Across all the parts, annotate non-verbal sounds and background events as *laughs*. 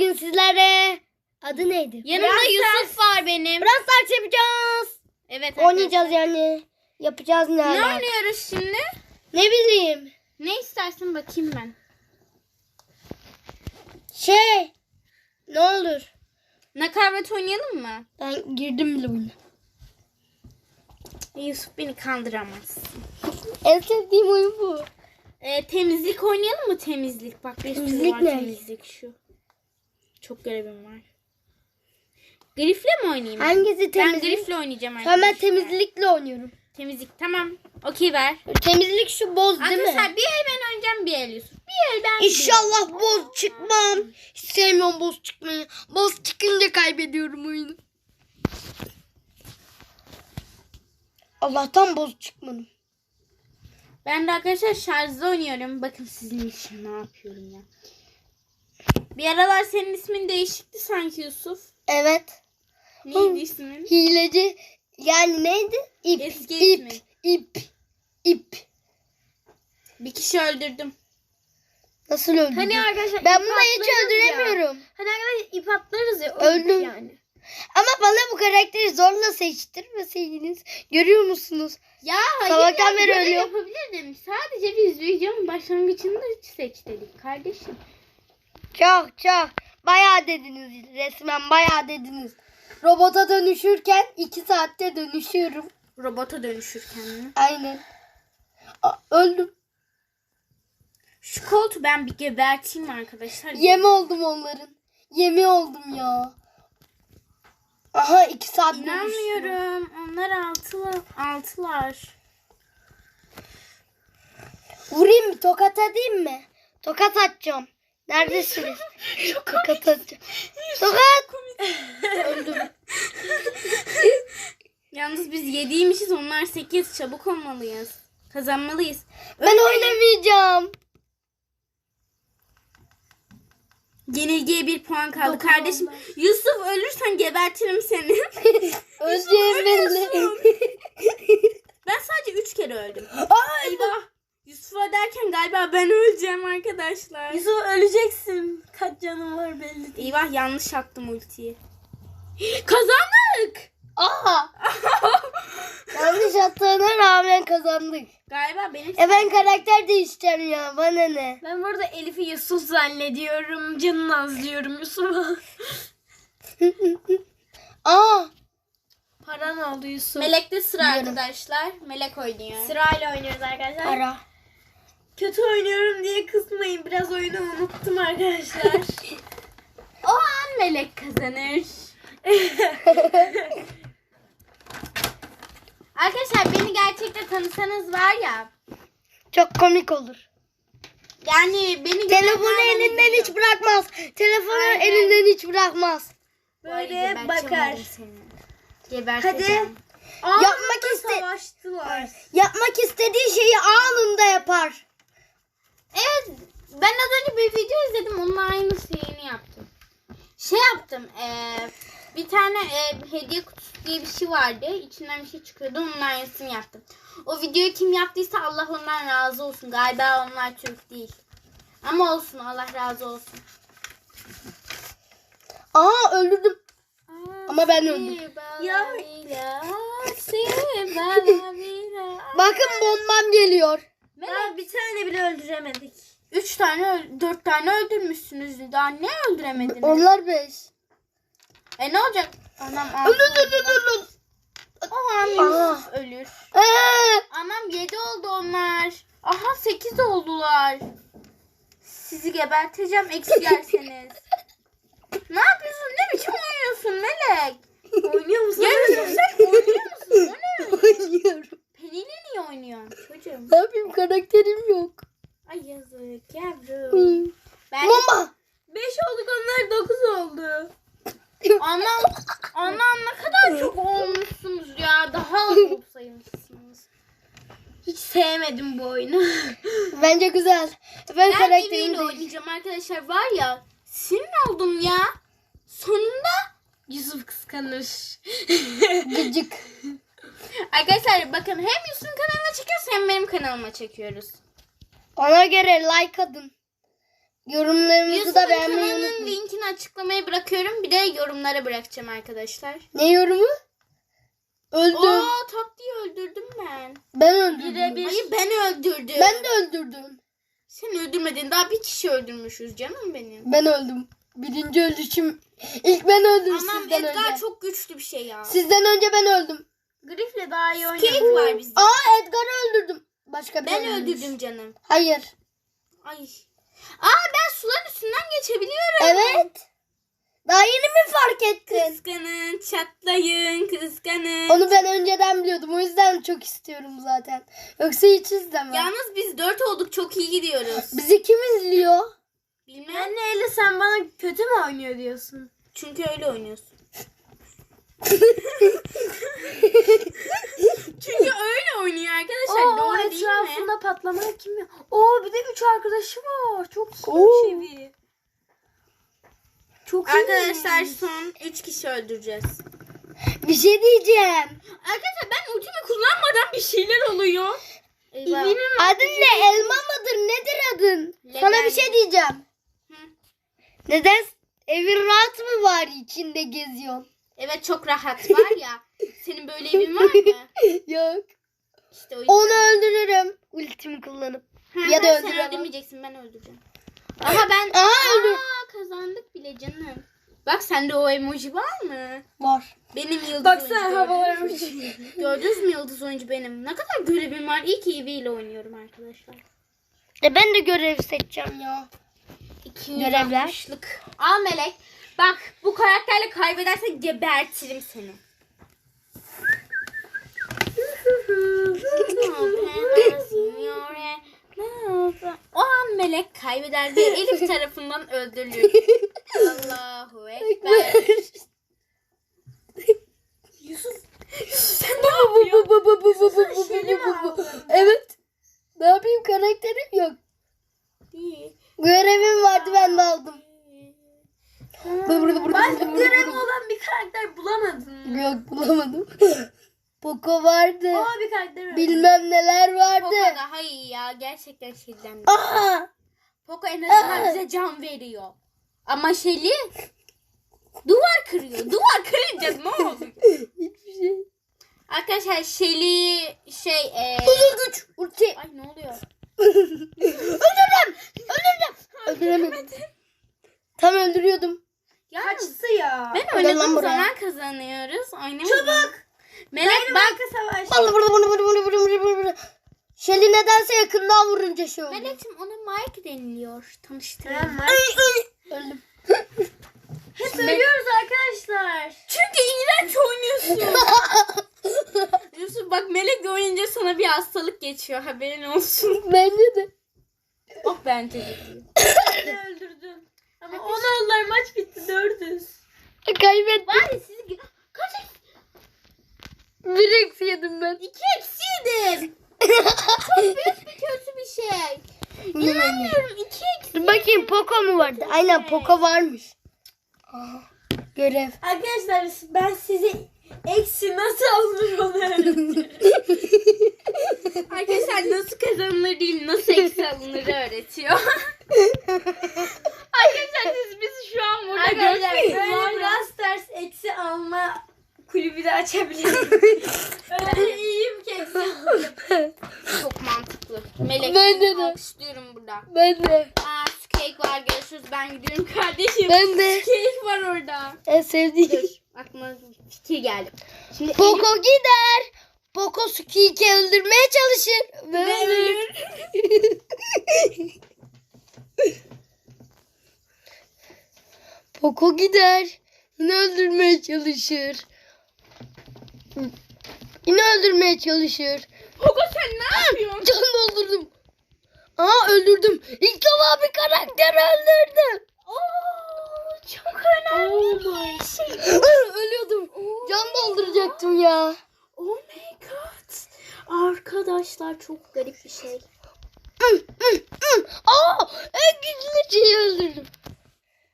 bugün sizlere adı neydi? Yanımda Brawl Yusuf var benim. Brawl Stars yapacağız. Evet Oynayacağız yani. Yapacağız ne. Ne oynuyoruz şimdi? Ne bileyim. Ne istersin bakayım ben. Şey. Ne olur. Nakavet oynayalım mı? Ben girdim bile oyuna. Yusuf beni kandıramaz. En sevdiğim oyun bu. Ee, temizlik oynayalım mı temizlik? Bak Temizlik ne? temizlik şu. Çok görevim var. Grifle mi oynayayım? Hangisi Ben temizlik? grifle oynayacağım Tamam ben arkadaşlar. temizlikle oynuyorum. Temizlik tamam. Okey ver. Temizlik şu boz değil mi? Arkadaşlar bir el ben oynayacağım bir el Yusuf. Bir el ben bir. İnşallah boz çıkmam. Hiç sevmiyorum boz çıkmayı. Boz çıkınca kaybediyorum oyunu. Allah'tan boz çıkmadım. Ben de arkadaşlar şarjda oynuyorum. Bakın sizin için ne yapıyorum ya. Bir aralar senin ismin değişikti sanki Yusuf. Evet. Neydi ismin? Hileci yani neydi? İp. Eski ip. ismi. ip. ip. Bir kişi öldürdüm. Nasıl öldürdün? Hani arkadaşlar ben ip bunu hiç atlarız öldüremiyorum. Ya. Hani arkadaşlar ip atlarız ya. Öldüm. Öldüm. Yani. Ama bana bu karakteri zorla seçtirmeseydiniz. Görüyor musunuz? Ya hayır Sabahtan ya, beri böyle ölüyor. yapabilirdim. Sadece biz videonun başlangıcında seç dedik kardeşim. Çok çok. Bayağı dediniz resmen bayağı dediniz. Robota dönüşürken iki saatte dönüşüyorum. Robota dönüşürken mi? Aynen. Aa, öldüm. Şu koltuğu ben bir geberteyim arkadaşlar. Yem oldum onların. Yemi oldum ya. Aha iki saat dönüştüm. İnanmıyorum. Onlar altılar. altılar. Vurayım mı? Tokat atayım mı? Tokat atacağım. Neredesiniz? *laughs* Tokat atacağım. Tokat. Öldüm. *laughs* Yalnız biz yediymişiz onlar sekiz. Çabuk olmalıyız. Kazanmalıyız. Ben oynamayacağım. Yenilgiye bir puan kaldı. Dokuz Kardeşim oldu. Yusuf ölürsen gebertirim seni. *laughs* Belli. ben sadece üç kere öldüm. Aa, Eyvah. Yusuf'a derken galiba ben öleceğim arkadaşlar. Yusuf öleceksin. Kaç canın var belli değil. Eyvah yanlış attım ultiyi. *gasps* Kazandık. Aa. *laughs* Yanlış attığına rağmen kazandık. Galiba benim E ben karakter değiştireceğim ya. Bana ne? Ben burada Elif'i Yusuf zannediyorum. Canını azlıyorum Yusuf'a. *laughs* Aa. Paran oldu Yusuf. Melek'te sıra Biliyorum. arkadaşlar. Melek oynuyor. Sırayla oynuyoruz arkadaşlar. Ara. Kötü oynuyorum diye kızmayın. Biraz oyunu unuttum arkadaşlar. *laughs* O an Melek kazanır. *laughs* Arkadaşlar beni gerçekten tanısanız var ya. Çok komik olur. Yani beni Telefonu elinden gülüyor. hiç bırakmaz. Telefonu Aynen. elinden hiç bırakmaz. Böyle bakar. Hadi. Yapmak iste Savaştılar. yapmak istediği şeyi anında yapar. Evet ben az önce bir video izledim onun aynı şeyini yaptım. Şey yaptım eee, bir tane eee, hediye kutusu diye bir şey vardı. İçinden bir şey çıkıyordu onun aynısını yaptım. O videoyu kim yaptıysa Allah ondan razı olsun. Galiba onlar Türk değil. Ama olsun Allah razı olsun. Aa öldürdüm. Ama ben öldüm. Ya. Bakın bombam geliyor. Daha bir tane bile öldüremedik. Üç tane, dört tane öldürmüşsünüz. Daha ne öldüremediniz? Onlar beş. E ne olacak? Anam Öldür öldür öldür. Aman Aa. Yusuf ölür. Ee, Anam yedi oldu onlar. Aha sekiz oldular. Sizi geberteceğim eksi *laughs* yerseniz. ne yapıyorsun? Ne biçim oynuyorsun Melek? Oynuyor musun? Ya Yusuf sen oynuyor musun? O ne? oynuyorum. Pelin'le niye oynuyorsun çocuğum? Ne yapayım karakterim yok. Ay yazık yavrum. Ben Bomba. 5 olduk onlar 9 oldu. anam, anam ne kadar çok olmuşsunuz ya. Daha az *laughs* olsaymışsınız. Hiç sevmedim bu oyunu. *laughs* Bence güzel. Ben Ben karakterim değil. oynayacağım arkadaşlar. Var ya sinir oldum ya. Sonunda Yusuf kıskanır. Gıcık. *laughs* Arkadaşlar bakın hem Yusuf'un kanalına çekiyoruz hem benim kanalıma çekiyoruz. Ona göre like atın. Yorumlarımızı da Yusuf'un beğenmeyi kanalının unutmayın. linkini açıklamaya bırakıyorum. Bir de yorumlara bırakacağım arkadaşlar. Ne yorumu? Öldüm. Oo taktiği öldürdüm ben. Ben öldürdüm. Birebir. Hayır ben öldürdüm. Ben de öldürdüm. Sen öldürmedin. Daha bir kişi öldürmüşüz canım benim. Ben öldüm. Birinci ölüşüm. İlk ben öldüm Aman sizden Edgar önce. çok güçlü bir şey ya. Sizden önce ben öldüm. Griff'le daha iyi Cake oynuyorum. var bizde. Aa Edgar'ı öldürdüm. Başka bir Ben ölmüş. öldürdüm canım. Hayır. Ay. Aa ben suların üstünden geçebiliyorum. Evet. Daha yeni mi fark ettin? Kıskanın, çatlayın, kıskanın. Onu ben önceden biliyordum. O yüzden çok istiyorum zaten. Yoksa hiç izlemem. Yalnız biz dört olduk çok iyi gidiyoruz. Bizi kim izliyor? Bilmem. Anne Eli sen bana kötü mü oynuyor diyorsun? Çünkü öyle oynuyorsun. *laughs* Çünkü öyle oynuyor arkadaşlar. Oo Doğru değil mi? etrafında patlama kim ya? Oo bir de üç arkadaşı var. Çok Oo. sevi. Çok iyi. Arkadaşlar son 3 kişi öldüreceğiz. Bir şey diyeceğim. Arkadaşlar ben ultimi kullanmadan bir şeyler oluyor. Eyvah. Adın ne? Elma mıdır? Nedir adın? Sana bir şey diyeceğim. Hı. Neden evin rahat mı var içinde geziyorsun? Evet çok rahat var ya. *laughs* Senin böyle evin var mı? Yok. İşte o yüzden. Onu öldürürüm. Ultimi kullanıp. Ha, ya da ha, Sen öldürmeyeceksin ben öldüreceğim. Aha ben Aha, öldür. Aa, kazandık bile canım. Bak sende o emoji var mı? Var. Benim yıldız Baksana oyuncu gördünüz mü? *laughs* Gördünüz mü yıldız oyuncu benim? Ne kadar görevim var. İyi ki Eevee ile oynuyorum arkadaşlar. E ben de görev seçeceğim ya. Görevler. 260'lık. Al Melek. Bak bu karakterle kaybedersen gebertirim seni. o an Melek kaybeder ve *laughs* Elif tarafından öldürülür. Allahu Ekber. Yusuf Sen ne yapıyorsun? Evet. Ne yapayım karakterim yok. İyi. Görevim vardı ben de aldım. ben görev olan bir karakter bulamadım. Yok bulamadım. Poco vardı. Aa bir karakter öldü. Bilmem neler vardı. Poco daha iyi ya. Aa! Poco en azından bize can veriyor. Ama Shelly duvar kırıyor. Duvar kırınca ne oluyor? *laughs* Hiçbir şey. Arkadaşlar Shelly şey e... Uzun güç. Ulti. Ay ne oluyor? *laughs* Öldürdüm. Öldürdüm. Öldüremedim. Tam öldürüyordum. Yalnız Kaçtı ya. ben oynadığım zaman kazanıyoruz. Çabuk. Melek bak. Savaş. Vallahi bunu bunu bunu bunu bunu bunu bunu Shelly nedense yakından vurunca şey oldu. Melek'cim ona Mike deniliyor. Tanıştırayım. Öldüm. Hep ölüyoruz arkadaşlar. Çünkü iğrenç oynuyorsun. *laughs* Yusuf bak Melek oynayınca sana bir hastalık geçiyor. Haberin olsun. *laughs* Bence de. Oh bence de. Beni öldürdün. Ama onu oldular maç bitti 400. Kaybettim. Bari sizi... Kaç Bir eksi yedim ben. İki eksiydin. Çok büyük bir kötü bir şey. İnanmıyorum iki eksi. Dur bakayım Poco mu vardı? Aynen Poco varmış. Aa, görev. Arkadaşlar ben size eksi nasıl alınır onu öğreteceğim. Arkadaşlar nasıl kazanılır değil nasıl eksi alınırı öğretiyor. Arkadaşlar siz bizi şu an burada Arkadaşlar böyle. Brawl Stars eksi alma kulübü de açabilirim. *laughs* Öyle iyiyim ki eksi alırım. Çok mantıklı. Melek Ben de. alkışlıyorum burada. Ben de. Cake var görüşürüz ben gidiyorum kardeşim. Ben de. Cake var orada. En sevdiğim. Aklıma bir fikir geldi. Şimdi Poco gider. Poco Suki'yi öldürmeye çalışır. Ve Elif- ölür. *laughs* Poco gider. Yine öldürmeye çalışır. Yine öldürmeye çalışır. Poco sen ne yapıyorsun? Can doldurdum. Aa öldürdüm. İlk defa bir karakter öldürdüm. Oo, çok önemli bir şey. *laughs* Ölüyordum. Can dolduracaktım ya. Oh my god. Arkadaşlar çok garip bir şey. Aa en güçlü şeyi öldürdüm.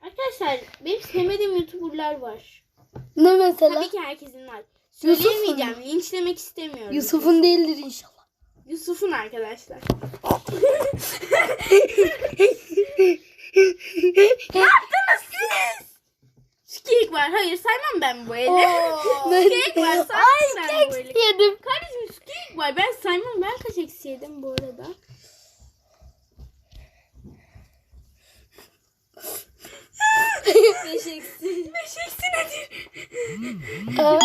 Arkadaşlar benim sevmediğim youtuberlar var. Ne mesela? Tabii ki herkesin var. Yusuf'un Söyleyemeyeceğim. Linçlemek istemiyorum. Yusuf'un değildir inşallah. Yusuf'un arkadaşlar. *laughs* ne yaptınız siz? Skik var. Hayır saymam ben bu eli. Skik *laughs* var. Saymam Ay ben bu kek eli. yedim. Kardeşim skik var. Ben saymam. Ben kaç eksi yedim bu arada. Beş eksi. Beş eksi nedir? Aa,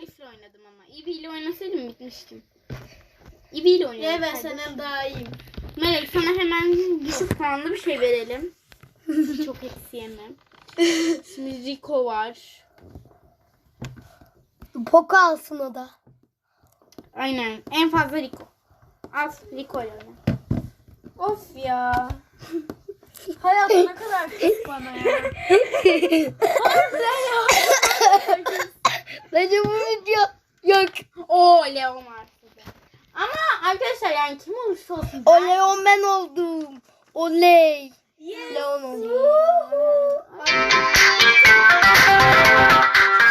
Grif'le oynadım ama. Eevee ile oynasaydım bitmiştim. İle oynadım. Ne ben senden daha iyiyim. Melek sana hemen düşük puanlı bir şey verelim. *laughs* Çok eksi yemem. Şimdi *laughs* Rico var. Poco alsın o da. Aynen. En fazla Rico. Al Rico ile oyna. Of ya. *laughs* Hayat ne kadar kız bana ya. Bence bu video yok. Oo size. Ama arkadaşlar yani kim olursa olsun. O Leon ben oldum. Oley. Leon oldum.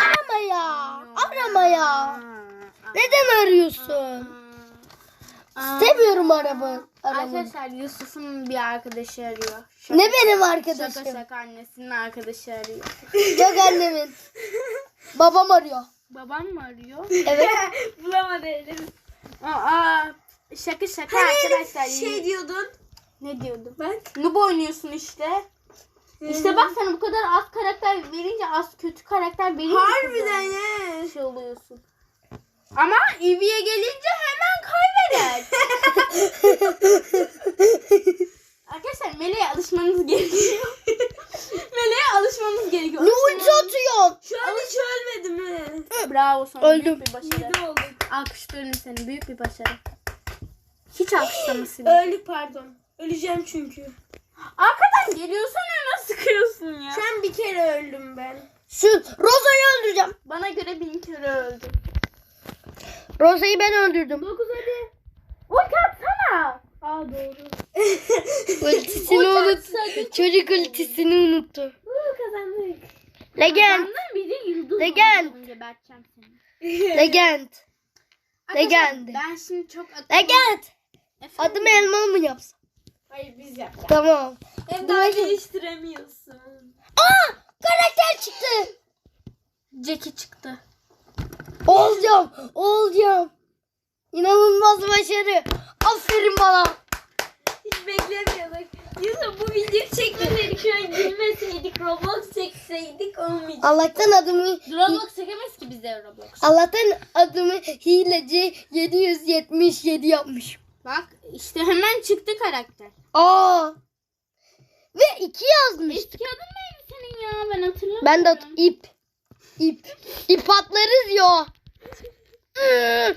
Arama ya. Arama ya. Neden arıyorsun? İstemiyorum araba. Aramayı. Arkadaşlar Yusuf'un bir arkadaşı arıyor. Şaka, Ne benim şaka arkadaşım? şaka annesinin arkadaşı arıyor. *laughs* Yok annemin. *laughs* Babam arıyor. Babam mı arıyor? Evet. *laughs* Bulamadı elim. Aa, şaka şaka Hani arkadaşlar. şey diyordun. ne diyordum? Bak. Noob oynuyorsun işte. İşte bak sana bu kadar az karakter verince az kötü karakter verince Harbiden ya. şey oluyorsun. Ama Eevee'ye gelince hemen kaybeder. *laughs* Arkadaşlar Meleğe alışmanız gerekiyor. *laughs* Meleğe alışmanız gerekiyor. Ne ulti atıyorsun? Şu an hiç ölmedi mi? Bravo sana Öldüm. büyük bir başarı. Yedi olduk. Alkışlıyorum seni büyük bir başarı. Hiç alkışlamasın. Öldük pardon. Öleceğim çünkü. Arkadan geliyorsan nasıl sıkıyorsun ya? An bir kere öldüm ben. Şu Rosa'yı öldüreceğim. Bana göre bin kere öldüm. Rosa'yı ben öldürdüm. 9 hadi. Ulti atsana. Aa doğru. *laughs* Ultisini unuttu. Çocuk ultisini unuttu. Uuu kazandık. Legend. Benden bir de yıldız Legend. Legend. Legend. Ben şimdi çok akıllı. Legend. Adımı elmalı mı yapsam? Hayır biz yaptık. Tamam. Hem daha geliştiremiyorsun. Aa! Karakter çıktı. Jackie çıktı. Olacağım. Olacağım. İnanılmaz başarı. Aferin bana. Hiç beklemiyorduk. Yusuf bu videoyu çekmeseydik şu an gülmeseydik. Roblox çekseydik olmayacak. Allah'tan adımı Roblox çekemez ki bize Roblox. Allah'tan adımı hileci 777 yapmış. Bak işte hemen çıktı karakter. Aa. Ve iki yazmış. Eski adın neydi senin ya ben hatırlamıyorum. Ben de at- ip. İp. İp atlarız ya.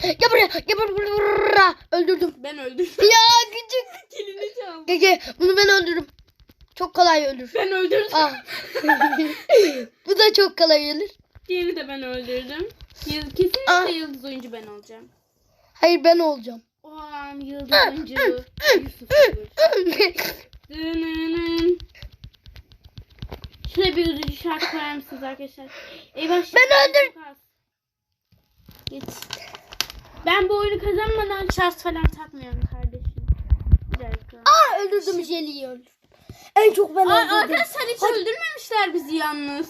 Gel buraya. Gel buraya. Öldürdüm. Ben öldüm. Ya küçük. *laughs* Kilini çaldım. Gege bunu ben öldürdüm. Çok kolay ölür. Ben öldürdüm. Ah. *laughs* Bu da çok kolay ölür. Diğerini de ben öldürdüm. Kesinlikle Ah. yıldız oyuncu ben olacağım. Hayır ben olacağım. O an yıldız oyuncu Yusuf olur. *laughs* Dınının. Şuraya bir şarkı koyar mısınız arkadaşlar? Eyvah Ben şimdi Geç. Ben bu oyunu kazanmadan şans falan takmıyorum kardeşim. Bir dakika. Aa öldürdüm öldürdüm. En çok ben Aa, öldürdüm. arkadaşlar hiç öldürmemişler bizi yalnız.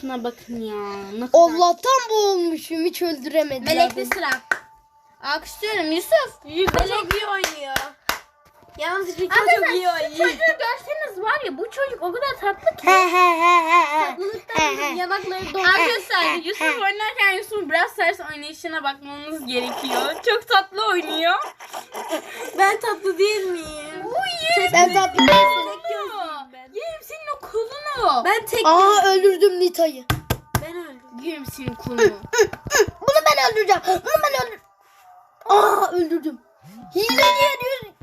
Şuna bakın ya. Kadar... Allah'tan bu olmuşum. Hiç öldüremediler. Melekli sıra. Alkışlıyorum Yusuf. Yusuf çok iyi oynuyor. Yalnız Rico çok iyi şu oynuyor. çocuğu görseniz var ya bu çocuk o kadar tatlı ki. Tatlılıktan yanakları doldu. Arkadaşlar Yusuf oynarken Yusuf'un Brawl Stars oynayışına bakmamız gerekiyor. Çok tatlı oynuyor. Ben tatlı değil miyim? Uy Sen tatlı ben. Yerim senin o kolunu. Ben tek Aa öldürdüm Nita'yı. Ben öldüm. Yerim senin kolunu. Bunu ben öldüreceğim. Bunu ben öldür. Aa öldürdüm. Hileci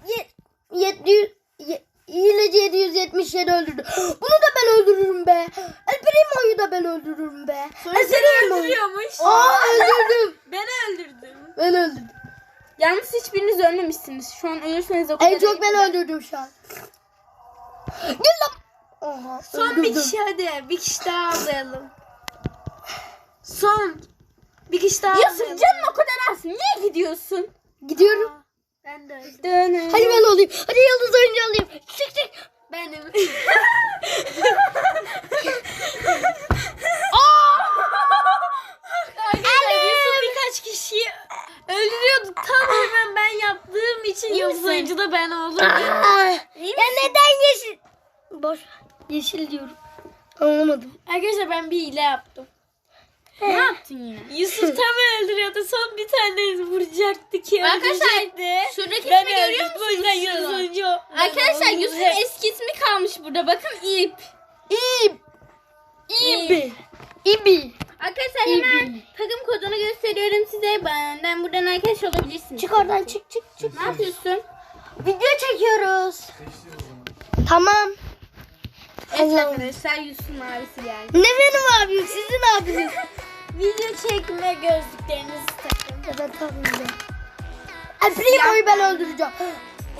700 700 ye- Hileci 777 öldürdü. *gasps* Bunu da ben öldürürüm be. El Primo'yu da ben öldürürüm be. Sonra El seni Primo'yu. öldürüyormuş. Aa öldürdüm. *laughs* Ben öldürdüm. Ben öldürdüm. Yalnız hiçbiriniz ölmemişsiniz. Şu an ölürseniz o kadar En çok iyi. ben öldürdüm şu an. *gasps* Gel lan. Oha, Son bir öldürdüm. kişi hadi. Bir kişi daha avlayalım. Son. Bir kişi daha Yusuf avlayalım. canın o kadar az. Niye gidiyorsun? Gidiyorum. Ben de öldüm. Dönün. Hadi ben olayım. Hadi yıldız oyuncu olayım. Çık çık. Benim. *laughs* Arkadaşlar Yusuf birkaç kişiyi öldürüyordu. Tam hemen ben yaptığım için Yıldız oyuncu da ben oldum. Ya neden yeşil? Boş. Yeşil diyorum. Anlamadım. Arkadaşlar ben bir hile yaptım. Ne yaptın yine? Yusuf tam öldürüyordu. Son bir tane vuracaktı ki Arkadaşlar, öldürecekti. Şuradaki Ben ismi görüyor öldüm. Bu yüzden musunuz? Oyuncu. Arkadaşlar Yusuf'un eski ismi kalmış burada. Bakın İp. İb. İbi. İbi. Arkadaşlar hemen takım kodunu gösteriyorum size. Benden buradan arkadaş olabilirsiniz. Çık oradan çık çık çık. Ne yapıyorsun? Video çekiyoruz. Tamam. Evet arkadaşlar Yusuf'un abisi geldi. Ne benim abim sizin abiniz. *laughs* Video çekme gözlüklerinizi takın. Evet. Ay Primo'yu ben öldüreceğim.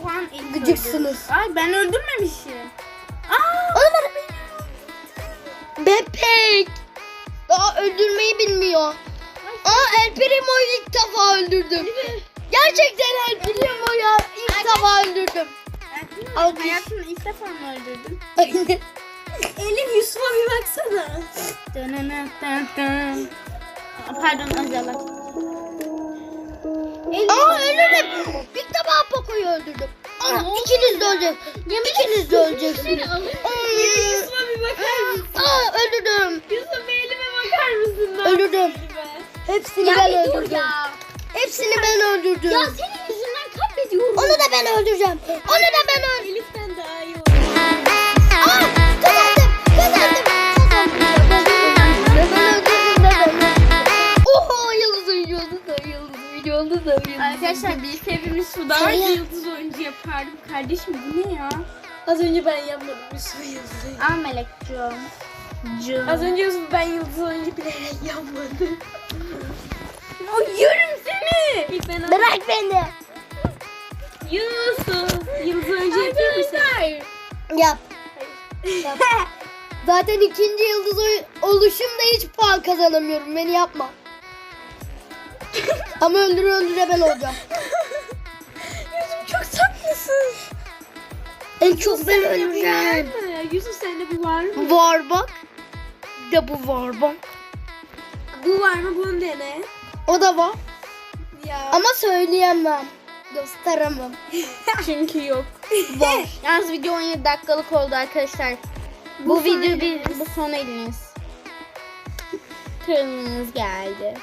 O an ilk Gıcıksınız. öldürdüm. Ay ben öldürmemişim. Aa! Onu bana Bebek. Daha öldürmeyi bilmiyor. Aa El Primo'yu ilk defa öldürdüm. Gerçekten El Primo'yu ilk defa öldürdüm. Bir- Hayatımda ilk defa mı öldürdün? Elif Yusuf'a bir baksana. Pardon Azala. Aa öldürdüm. İlk defa Poco'yu öldürdüm. Aa, ikiniz de öleceksiniz. İkiniz de öleceksiniz. Hmm. Yusuf'a bir bakar mısın? Aa öldürdüm. Yusuf bir elime bakar mısın? Öldürdüm. Elime. Hepsini Ya ben bir dur öldürdüm. ya. Hepsini ben öldürdüm. Ya senin yüzünden kaybediyorum. Onu da ben öldüreceğim. Onu da ben öldüreceğim. Arkadaşlar biz hepimiz sudan Şey ya. yıldız oyuncu yapardık. Kardeşim bu ne ya? Az önce ben yapmadım Yusuf'a Yıldız oyuncu. Al Melekciğim. Cığım. Az önce Yusuf ben Yıldız oyuncu bilerek yapmadım. O yerim seni. İlk ben Bırak beni. Yusuf. Yıldız oyuncu yapıyor musun? Yap. Yap. *laughs* Zaten ikinci yıldız oy- oluşumda hiç puan kazanamıyorum. Beni yapma. *laughs* Ama öldüre öldüre ben olacağım. Yusuf. En çok ben öleceğim. Yusuf sende bu var mı? Var bak. Bir de bu var bak. Bu var mı? Bunu dene. O da var. Ya. Ama söyleyemem. Gösteremem. *laughs* Çünkü yok. Var. *laughs* Yalnız video 17 dakikalık oldu arkadaşlar. Bu, Bu video bir bu son eliniz. Kralınız geldi.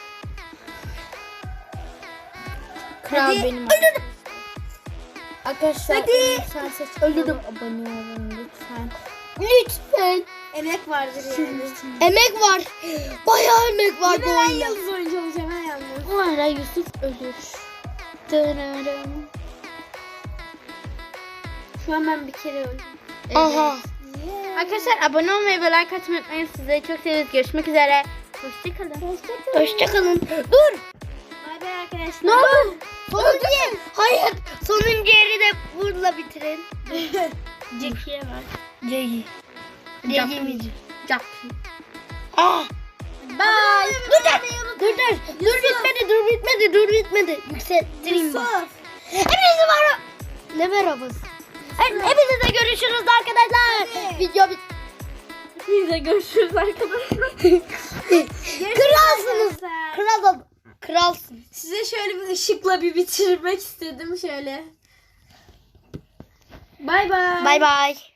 Kral Hadi, benim. öldürdüm. Arkadaşlar Hadi. lütfen ses Öldürdüm. Abone olun lütfen. Lütfen. Emek yani. Emek var. Bayağı emek var bu Yine ben oyunda. Yıldız oyuncu olacağım ha yalnız. Bu ara Yusuf ölür. Dırırım. Şu an ben bir kere öldüm. Aha. Arkadaşlar abone olmayı ve like atmayı unutmayın. Sizleri çok seviyoruz. Görüşmek üzere. Hoşçakalın. Hoşçakalın. Dur. Bay bay arkadaşlar. Ne oldu? Sonuncu. Hayır. Sonuncu Var. Ceyi. Cap- Ceyi mi? Cap. Ah. Bye. Dur dur. Dur dur. Dur bitmedi. Dur bitmedi. Dur bitmedi. Yükselttireyim bak. Yusuf. Hepinize var. Ne merhabası? Hepinize görüşürüz arkadaşlar. Video bit. De görüşürüz arkadaşlar. *laughs* Kralsınız. Kral. Kralsın. Size şöyle bir ışıkla bir bitirmek istedim şöyle. Bay bay. Bay bay.